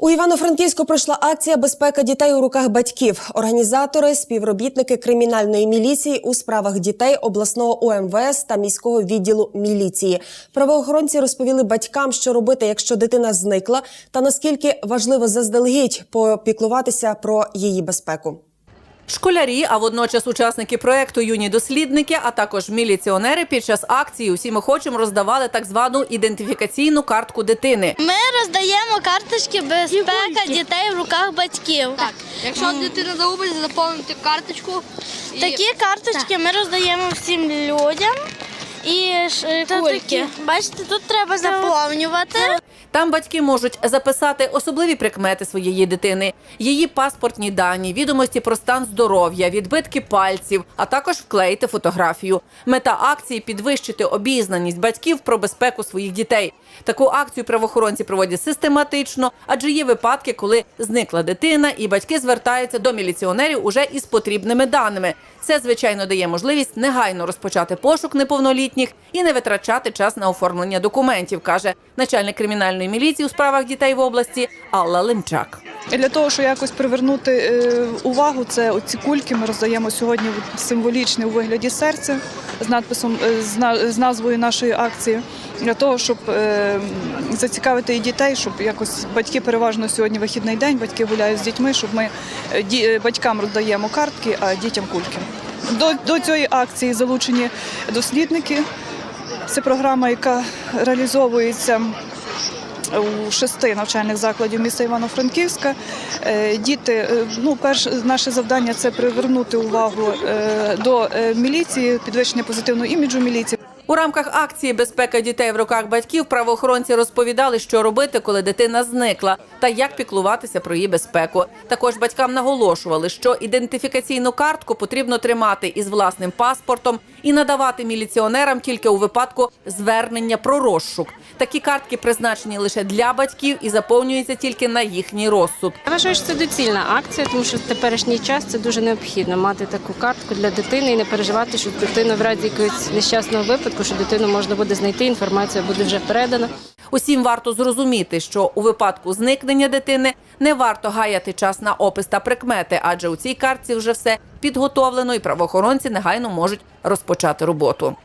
У Івано-Франківську пройшла акція Безпека дітей у руках батьків. Організатори, співробітники кримінальної міліції у справах дітей обласного ОМВС та міського відділу міліції. Правоохоронці розповіли батькам, що робити, якщо дитина зникла, та наскільки важливо заздалегідь попіклуватися про її безпеку. Школярі, а водночас учасники проекту Юні дослідники, а також міліціонери під час акції усім охочим роздавали так звану ідентифікаційну картку дитини. Ми роздаємо карточки безпека дітей в руках батьків. Так, якщо дитина загубиться, заповнити карточку. і- Такі карточки ми роздаємо всім людям. І кульки. Бачите, тут треба заповнювати. Там батьки можуть записати особливі прикмети своєї дитини, її паспортні дані, відомості про стан здоров'я, відбитки пальців, а також вклеїти фотографію. Мета акції підвищити обізнаність батьків про безпеку своїх дітей. Таку акцію правоохоронці проводять систематично, адже є випадки, коли зникла дитина, і батьки звертаються до міліціонерів уже із потрібними даними. Це звичайно дає можливість негайно розпочати пошук неповнолітніх і не витрачати час на оформлення документів, каже начальник кримінальної міліції у справах дітей в області Алла Лимчак. І Для того, щоб якось привернути е, увагу, це оці кульки ми роздаємо сьогодні символічні у вигляді серця з надписом е, з на- з назвою нашої акції. Для того, щоб е, зацікавити і дітей, щоб якось батьки переважно сьогодні вихідний день, батьки гуляють з дітьми, щоб ми батькам роздаємо картки, а дітям кульки. До, до цієї акції залучені дослідники. Це програма, яка реалізовується у шести навчальних закладів міста Івано-Франківська. Е, Діти, е, ну, перше наше завдання це привернути увагу е, до міліції, підвищення позитивного іміджу міліції. У рамках акції Безпека дітей в руках батьків правоохоронці розповідали, що робити, коли дитина зникла, та як піклуватися про її безпеку. Також батькам наголошували, що ідентифікаційну картку потрібно тримати із власним паспортом і надавати міліціонерам тільки у випадку звернення про розшук. Такі картки призначені лише для батьків і заповнюються тільки на їхній розсуд. Я вважаю, що це доцільна акція, тому що в теперішній час це дуже необхідно мати таку картку для дитини і не переживати, що дитину в разі якогось нещасного випадку, що дитину можна буде знайти, інформація буде вже передана. Усім варто зрозуміти, що у випадку зникнення дитини не варто гаяти час на опис та прикмети, адже у цій картці вже все підготовлено, і правоохоронці негайно можуть розпочати роботу.